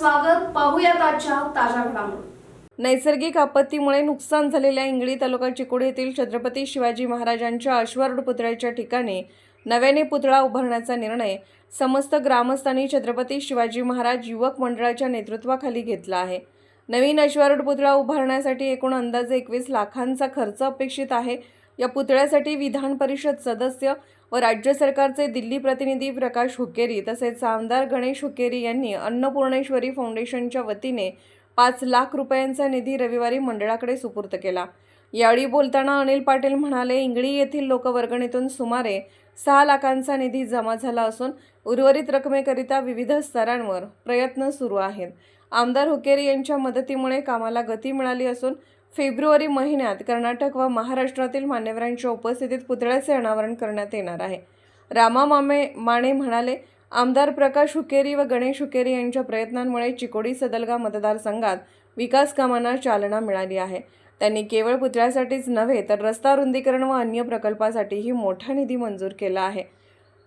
स्वागत. पाहूयात आजच्या ताज्या घडामोडी. नैसर्गिक आपत्तीमुळे नुकसान झालेल्या इंगळी तालुका चिकोडी येथील छत्रपती शिवाजी महाराजांच्या अश्वारूढ पुतळ्याच्या ठिकाणी नव्याने पुतळा उभारण्याचा निर्णय समस्त ग्रामस्थांनी छत्रपती शिवाजी महाराज युवक मंडळाच्या नेतृत्वाखाली घेतला आहे. नवीन अश्वारूढ पुतळा उभारण्यासाठी एकूण अंदाजे एकवीस लाखांचा खर्च अपेक्षित आहे. या पुतळ्यासाठी विधान परिषद सदस्य व राज्य सरकारचे दिल्ली प्रतिनिधी प्रकाश हुकेरी तसेच आमदार गणेश हुकेरी यांनी अन्नपूर्णेश्वरी फाउंडेशनच्या वतीने पाच लाख रुपयांचा निधी रविवारी मंडळाकडे सुपूर्द केला. यावेळी बोलताना अनिल पाटील म्हणाले इंगळी येथील लोकवर्गणीतून सुमारे सहा लाखांचा निधी जमा झाला असून उर्वरित रकमेकरिता विविध स्तरांवर प्रयत्न सुरू आहेत. आमदार हुकेरी यांच्या मदतीमुळे कामाला गती मिळाली असून फेब्रुवारी महिन्यात कर्नाटक व महाराष्ट्रातील मान्यवरांच्या उपस्थितीत पुतळ्याचे अनावरण करण्यात येणार आहे. रामा मामे माने म्हणाले आमदार प्रकाश हुकेरी व गणेश हुकेरी यांच्या प्रयत्नांमुळे चिकोडी सदलगा मतदारसंघात विकास कामांना चालना मिळाली आहे. त्यांनी केवळ पुतळ्यासाठीच नव्हे तर रस्ता रुंदीकरण व अन्य प्रकल्पासाठीही मोठा निधी मंजूर केला आहे.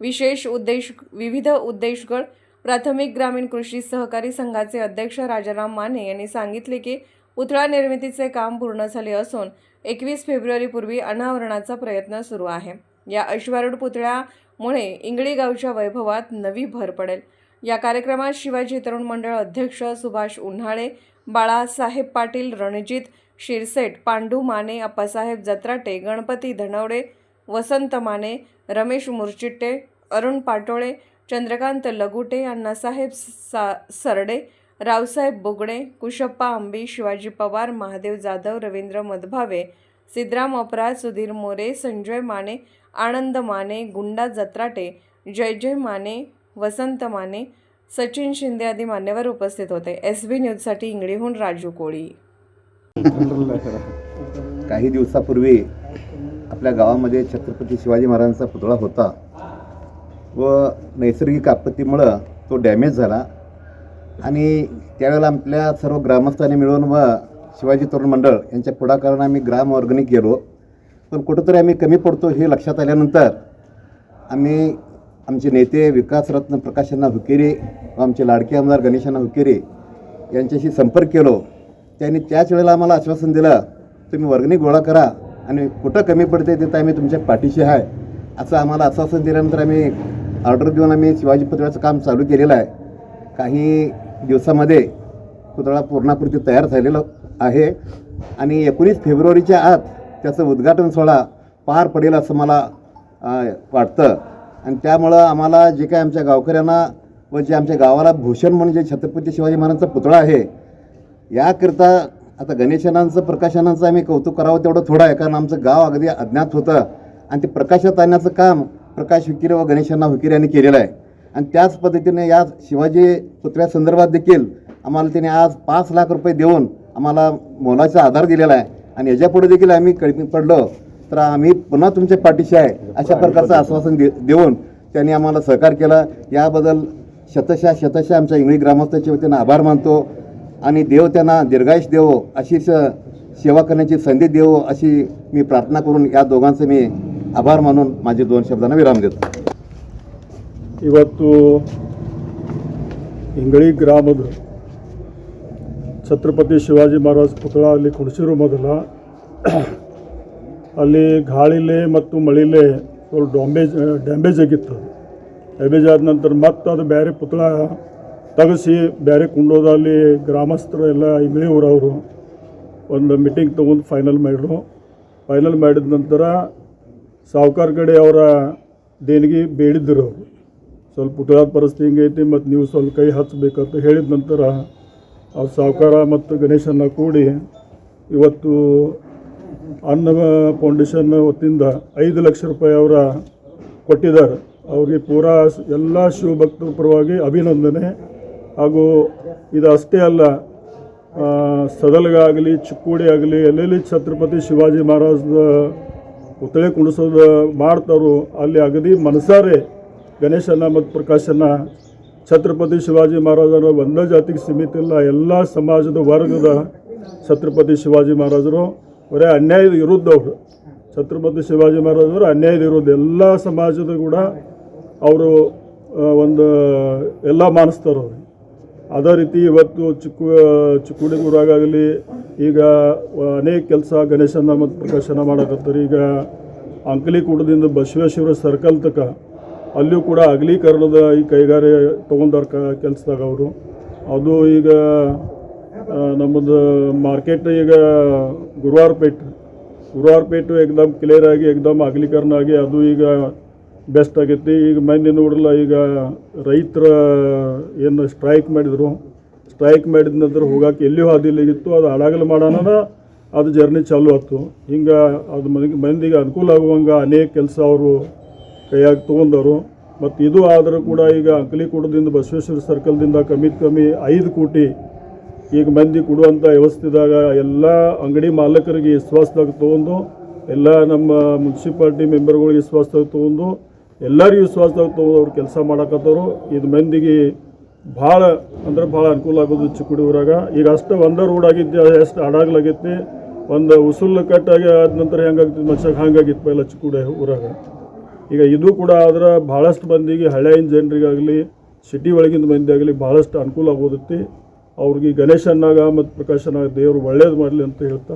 विशेष उद्देश विविध उद्देशगळ प्राथमिक ग्रामीण कृषी सहकारी संघाचे अध्यक्ष राजाराम माने यांनी सांगितले की पुतळा निर्मितीचे काम पूर्ण झाले असून एकवीस फेब्रुवारीपूर्वी अनावरणाचा प्रयत्न सुरू आहे. या अश्वारूढ पुतळ्यामुळे इंगळी गावच्या वैभवात नवी भर पडेल. या कार्यक्रमात शिवाजी तरुण मंडळ अध्यक्ष सुभाष उन्हाळे बाळासाहेब पाटील रणजित शिरसेट पांडू माने अप्पासाहेब जत्राटे गणपती धनवडे वसंत माने रमेश मुरचिट्टे अरुण पाटोळे चंद्रकांत लगुटे अण्णासाहेब सा सरडे रावसाहेब बोगडे कुशप्पा आंबी शिवाजी पवार महादेव जाधव रवींद्र मधभावे सिद्धराम अपराज सुधीर मोरे संजय माने आनंद माने गुंडा जत्राटे जय जय माने वसंत माने सचिन शिंदे आदी मान्यवर उपस्थित होते. एस बी न्यूजसाठी इंगळीहून राजू कोळी. काही दिवसापूर्वी आपल्या गावामध्ये छत्रपती शिवाजी महाराजांचा पुतळा होता. व नैसर्गिक आपत्तीमुळं तो डॅमेज झाला. आणि त्यावेळेला आपल्या सर्व ग्रामस्थांनी मिळून व शिवाजी तरुण मंडळ यांच्या पुढाकारानं आम्ही ग्राम ऑर्गनिक गेलो. पण कुठंतरी आम्ही कमी पडतो हे लक्षात आल्यानंतर आम्ही आमचे नेते विकासरत्न प्रकाशांना हुकेरे व आमचे लाडके आमदार गणेशांना हुकेरे यांच्याशी संपर्क केलो. त्यांनी त्याच वेळेला आम्हाला आश्वासन दिलं तुम्ही वर्गणी गोळा करा आणि कुठं कमी पडते तिथं आम्ही तुमच्या पाठीशी आहे. असं आम्हाला आश्वासन दिल्यानंतर आम्ही ऑर्डर देऊन आम्ही शिवाजी पुतळ्याचं काम चालू केलेलं आहे. काही दिवसामध्ये पुतळा पूर्णाकृती तयार झालेला आहे. आणि एकोणीस फेब्रुवारीच्या आत त्याचं उद्घाटन सोहळा पार पडेल असं मला वाटतं. आणि त्यामुळं आम्हाला जे काय आमच्या गावकऱ्यांना व जे आमच्या गावाला भूषण म्हणून जे छत्रपती शिवाजी महाराजांचा पुतळा आहे याकरता आता गणेशनांचं प्रकाशनांचं आम्ही कौतुक करावं तेवढं थोडं आहे. कारण आमचं गाव अगदी अज्ञात होतं. आणि ते प्रकाशात आणण्याचं काम प्रकाश विकिरे व गणेशांना हुकिरे यांनी केलेलं आहे. आणि त्याच पद्धतीने या शिवाजी पुतळ्यासंदर्भात देखील आम्हाला त्याने आज पाच लाख रुपये देऊन आम्हाला मोलाचा आधार दिलेला आहे. आणि याच्यापुढे देखील आम्ही कळमी पडलो तर आम्ही पुन्हा तुमच्या पाठीशी आहे अशा प्रकारचं आश्वासन दे देऊन त्यांनी आम्हाला सहकार केला. याबद्दल शतशा शतशः आमच्या इंगळी ग्रामस्थाच्या वतीनं आभार मानतो. आणि देव त्यांना दीर्घायुष देवो अशीच सेवा करण्याची संधी देवो अशी मी प्रार्थना करून या दोघांचं मी आभार मानून माझे दोन शब्दांना विराम देतो ಇವತ್ತು ಇಂಗಳಿ ಗ್ರಾಮದ ಛತ್ರಪತಿ ಶಿವಾಜಿ ಮಹಾರಾಜ್ ಪುತಳ ಅಲ್ಲಿ ಕುಣಿಸಿರೋ ಮೊದಲ ಅಲ್ಲಿ ಗಾಳಿಲೆ ಮತ್ತು ಮಳಿಲೆ ಸ್ವಲ್ಪ ಡಾಮೇಜ್ ಡ್ಯಾಮೇಜ್ ಆಗಿತ್ತು ಅದು ಡ್ಯಾಮೇಜ್ ಆದ ನಂತರ ಮತ್ತೆ ಅದು ಬೇರೆ ಪುತಳ ತೆಗೆಸಿ ಬೇರೆ ಕುಂಡೋದ ಅಲ್ಲಿ ಗ್ರಾಮಸ್ಥರು ಎಲ್ಲ ಇಂಗಳಿ ಊರವರು ಒಂದು ಮೀಟಿಂಗ್ ತೊಗೊಂಡು ಫೈನಲ್ ಮಾಡಿದ್ರು ಫೈನಲ್ ಮಾಡಿದ ನಂತರ ಸಾವುಕಾರ ಕಡೆ ಅವರ ದೇಣಿಗೆ ಬೇಡಿದ್ದರು ಅವರು. ಸ್ವಲ್ಪ ಪುತಳದ ಪರಿಸ್ಥಿತಿ ಹಿಂಗೈತಿ ಮತ್ತು ನೀವು ಸ್ವಲ್ಪ ಕೈ ಹಚ್ಚಬೇಕಂತ ಹೇಳಿದ ನಂತರ ಅವ್ರು ಸಾವುಕಾರ ಮತ್ತು ಗಣೇಶನ ಕೂಡಿ ಇವತ್ತು ಅನ್ನ ಫೌಂಡೇಶನ್ ವತಿಯಿಂದ ಐದು ಲಕ್ಷ ರೂಪಾಯಿ ಅವರ ಕೊಟ್ಟಿದ್ದಾರೆ. ಅವ್ರಿಗೆ ಪೂರಾ ಎಲ್ಲ ಶಿವಭಕ್ತರ ಪರವಾಗಿ ಅಭಿನಂದನೆ. ಹಾಗೂ ಇದು ಅಷ್ಟೇ ಅಲ್ಲ ಸದಲ್ಗಾಗಲಿ, ಚಿಕ್ಕೋಡಿ ಆಗಲಿ, ಎಲ್ಲೆಲ್ಲಿ ಛತ್ರಪತಿ ಶಿವಾಜಿ ಮಹಾರಾಜದ ಪುತಳೆ ಕುಣಿಸೋದು ಮಾಡ್ತಾರೋ ಅಲ್ಲಿ ಅಗದಿ ಮನಸಾರೆ ಗಣೇಶನ ಮತ್ತು ಪ್ರಕಾಶನ, ಛತ್ರಪತಿ ಶಿವಾಜಿ ಮಹಾರಾಜರು ಒಂದೇ ಜಾತಿಗೆ ಸೀಮಿತ ಇಲ್ಲ, ಎಲ್ಲ ಸಮಾಜದ ವರ್ಗದ ಛತ್ರಪತಿ ಶಿವಾಜಿ ಮಹಾರಾಜರು ಬರೇ ಅನ್ಯಾಯದ ವಿರುದ್ಧ ಅವರು. ಛತ್ರಪತಿ ಶಿವಾಜಿ ಮಹಾರಾಜರು ಅನ್ಯಾಯದ ವಿರುದ್ಧ, ಎಲ್ಲ ಸಮಾಜದ ಕೂಡ ಅವರು ಒಂದು, ಎಲ್ಲ ಮಾನಿಸ್ತಾರವ್ರು ಅದೇ ರೀತಿ ಇವತ್ತು ಚಿಕ್ಕ ಚಿಕ್ಕುಡಿ ಊರಾಗಲಿ ಈಗ ಅನೇಕ ಕೆಲಸ ಗಣೇಶನ ಮತ್ತು ಪ್ರಕಾಶನ ಮಾಡಕತ್ತಾರೆ. ಈಗ ಅಂಕಲಿಕೂಟದಿಂದ ಬಸವೇಶ್ವರ ಸರ್ಕಲ್ ತಕ ಅಲ್ಲಿಯೂ ಕೂಡ ಅಗಲೀಕರಣದ ಈ ಕೈಗಾರಿ ತೊಗೊಂಡಾರ ಕೆಲಸದಾಗ ಅವರು. ಅದು ಈಗ ನಮ್ಮದು ಮಾರ್ಕೆಟ್ ಈಗ ಗುರುವಾರಪೇಟ್. ಗುರುವಾರಪೇಟೆ ಎಕ್ದಮ್ ಕ್ಲಿಯರ್ ಆಗಿ ಎಕ್ದಮ್ ಅಗಲೀಕರಣ ಆಗಿ, ಅದು ಈಗ ಬೆಸ್ಟ್ ಆಗೈತಿ. ಈಗ ಮೊನ್ನೆ ನೋಡಲ್ಲ ಈಗ ರೈತರ ಏನು ಸ್ಟ್ರೈಕ್ ಮಾಡಿದರು. ಸ್ಟ್ರೈಕ್ ಮಾಡಿದ ನಂತರ ಹೋಗಕ್ಕೆ ಎಲ್ಲಿಯೂ ಹಾದಿಲಿಗಿತ್ತು ಅದು ಹಾಳಾಗಲು ಮಾಡೋಣ ಅದು ಜರ್ನಿ ಚಾಲು ಆಯ್ತು ಹಿಂಗೆ ಅದು ಮನೆಗೆ ಮಂದಿಗೆ ಅನುಕೂಲ ಆಗುವಂಗೆ ಅನೇಕ ಕೆಲಸ ಅವರು ಕೈಯಾಗಿ ತೊಗೊಂಡವರು. ಮತ್ತು ಇದು ಆದರೂ ಕೂಡ ಈಗ ಅಂಕಲಿಕೂಟದಿಂದ, ಬಸವೇಶ್ವರ ಸರ್ಕಲ್ದಿಂದ ಕಮ್ಮಿ ಕಮ್ಮಿ ಐದು ಕೋಟಿ ಈಗ ಮಂದಿ ಕೊಡುವಂಥ ವ್ಯವಸ್ಥೆದಾಗ ಎಲ್ಲ ಅಂಗಡಿ ಮಾಲಕರಿಗೆ ವಿಶ್ವಾಸದಾಗ ತೊಗೊಂಡು, ಎಲ್ಲ ನಮ್ಮ ಮುನ್ಸಿಪಾಲ್ಟಿ ಮೆಂಬರ್ಗಳಿಗೆ ವಿಶ್ವಾಸದಾಗ ತೊಗೊಂಡು ಎಲ್ಲರೂ ವಿಶ್ವಾಸದಾಗ ತೊಗೊಂಡವ್ರು ಕೆಲಸ ಮಾಡಕತ್ತವರು. ಇದು ಮಂದಿಗೆ ಭಾಳ, ಅಂದ್ರೆ ಭಾಳ ಅನುಕೂಲ ಆಗೋದು ಚಿಕ್ಕ ಈಗ ಅಷ್ಟು ಒಂದೇ ರೋಡ್ ಆಗಿದ್ದು ಎಷ್ಟು ಅಡಾಗ್ಲಾಗೈತಿ ಒಂದು ಉಸುಲು ಕಟ್ಟಾಗಿ ಆದ ನಂತರ ಹೆಂಗಾಗ್ತಿತ್ತು ಮನುಷ್ಯ ಹಂಗಾಗಿತ್ತು ಪೈಲ ಚಿಕ್ಕ ಊರಾಗ. ಈಗ ಇದು ಕೂಡ ಆದ್ರೆ ಭಾಳಷ್ಟು ಮಂದಿಗೆ ಹಳೆಯ ಜನರಿಗಾಗಲಿ ಸಿಟಿ ಒಳಗಿಂದ ಮಂದಿ ಆಗಲಿ ಭಾಳಷ್ಟು ಅನುಕೂಲ ಆಗೋದೈತಿ. ಅವ್ರಿಗೆ ಗಣೇಶನಾಗ ಮತ್ತು ಪ್ರಕಾಶನಾಗ ದೇವರು ಒಳ್ಳೇದು ಮಾಡಲಿ ಅಂತ ಹೇಳ್ತಾ